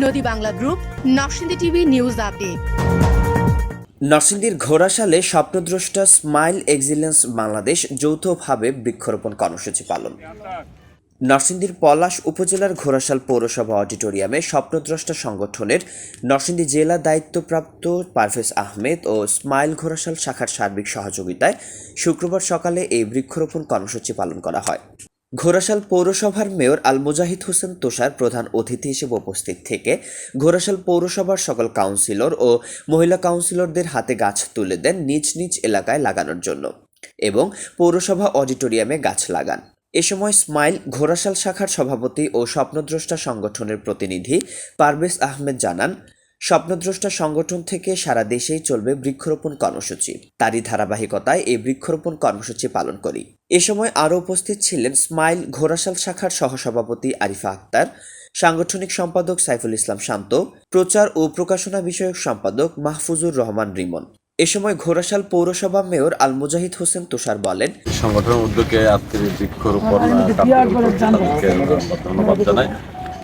Nodi Bangla group, Narsingdi TV news update. নরসিংদীর ঘোড়াশালে স্বপ্নদ্রষ্টা স্মাইল এক্সিলেন্স বাংলাদেশ যৌথভাবে বৃক্ষরোপণ কর্মসূচি পালন। নরসিংদীর পলাশ উপজেলার ঘোড়াশাল পৌরসভা অডিটোরিয়ামে স্বপ্নদ্রষ্টা সংগঠনের নরসিংদী জেলা দায়িত্বপ্রাপ্ত পারভেজ আহমেদ ও স্মাইল ঘোড়াশাল শাখার সার্বিক সহযোগিতায় শুক্রবার সকালে এই বৃক্ষরোপণ কর্মসূচি পালন করা হয়। ঘোড়াশাল পৌরসভার মেয়র আল মুজাহিদ হোসেন তোষার প্রধান অতিথি হিসেবে উপস্থিত থেকে ঘোড়াশাল পৌরসভার সকল কাউন্সিলর ও মহিলা কাউন্সিলরদের হাতে গাছ তুলে দেন নিজ নিজ এলাকায় লাগানোর জন্য এবং পৌরসভা অডিটোরিয়ামে গাছ লাগান। এ সময় স্মাইল ঘোড়াশাল শাখার সভাপতি ও স্বপ্নদ্রষ্টা সংগঠনের প্রতিনিধি পারভেজ আহমেদ জানান, স্বপ্নদ্রষ্টা সংগঠন থেকে সারা দেশেই চলবে বৃক্ষরোপণ কর্মসূচি। তারই ধারাবাহিকতায় এই বৃক্ষরোপণ কর্মসূচি পালন করি। এ সময় আরও উপস্থিত ছিলেন স্মাইল ঘোরাশাল শাখার সহসভাপতি আরিফা আক্তার সাংগঠনিক সম্পাদক সাইফুল ইসলাম শান্ত প্রচার ও প্রকাশনা বিষয়ক সম্পাদক মাহফুজুর রহমান রিমন। এ সময় ঘোড়াশাল পৌরসভা মেয়র আল মুজাহিদ হোসেন তুষার বলেন সংগঠনের উদ্যোগে আজকের বৃক্ষরোপণ ধন্যবাদ জানাই।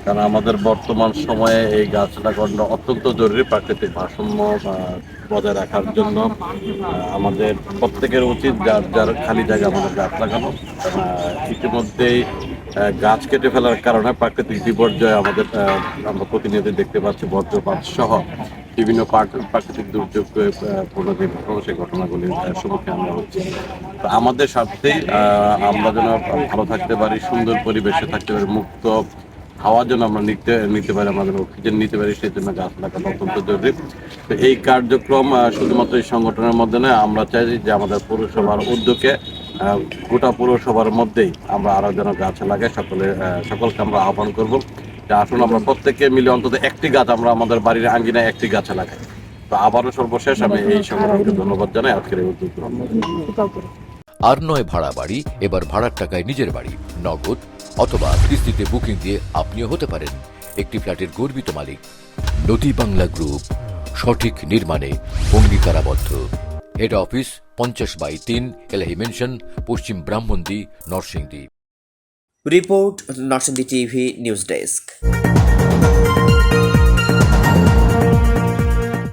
কারণ আমাদের বর্তমান সময়ে এই গাছ লাগানো অত্যন্ত জরুরি প্রাকৃতিক ভারসাম্য বজায় রাখার জন্য। আমাদের প্রত্যেকের উচিত যার যার খালি জায়গা আমাদের গাছ লাগানো। ইতিমধ্যেই গাছ কেটে ফেলার কারণে প্রাকৃতিক বিপর্যয় আমাদের আমরা প্রতিনিয়ত দেখতে পাচ্ছি, বজ্রপাত সহ বিভিন্ন প্রাকৃতিক দুর্যোগ সেই ঘটনাগুলির সম্মুখীন আমরা হচ্ছি। তো আমাদের স্বার্থেই আমরা যেন ভালো থাকতে পারি, সুন্দর পরিবেশে থাকতে পারি, মুক্ত হাওয়ার জন্য আমরা নিতে নিতে পারি, আমাদের অক্সিজেন নিতে পারি, সেই জন্য গাছ লাগানো অত্যন্ত জরুরি। তো এই কার্যক্রম শুধুমাত্র এই সংগঠনের মধ্যে নয়, আমরা চাই যে আমাদের পৌরসভার উদ্যোগে গোটা পৌরসভার মধ্যেই আমরা আরও যেন গাছ লাগাই, সকলে সকলকে আমরা আহ্বান করব। যে আসুন, আমরা প্রত্যেকে মিলে অন্তত একটি গাছ আমরা আমাদের বাড়ির আঙ্গিনায় একটি গাছ লাগাই। তো আবারও সর্বশেষ আমি এই সংগঠনকে ধন্যবাদ জানাই, আজকের এই উদ্যোগ আর নয় ভাড়া বাড়ি, এবার ভাড়ার টাকায় নিজের বাড়ি, নগদ অথবা কিস্তিতে বুকিং দিয়ে আপনিও হতে পারেন। একটি ফ্ল্যাটের গর্বিত মালিক। নদী বাংলা গ্রুপ, সঠিক নির্মাণে অঙ্গীকারাবদ্ধ। হেড অফিস পঞ্চাশ বাই তিন এলাহি মেনশন পশ্চিম Brahmondi, Narsingdi. Report Narsingdi TV news desk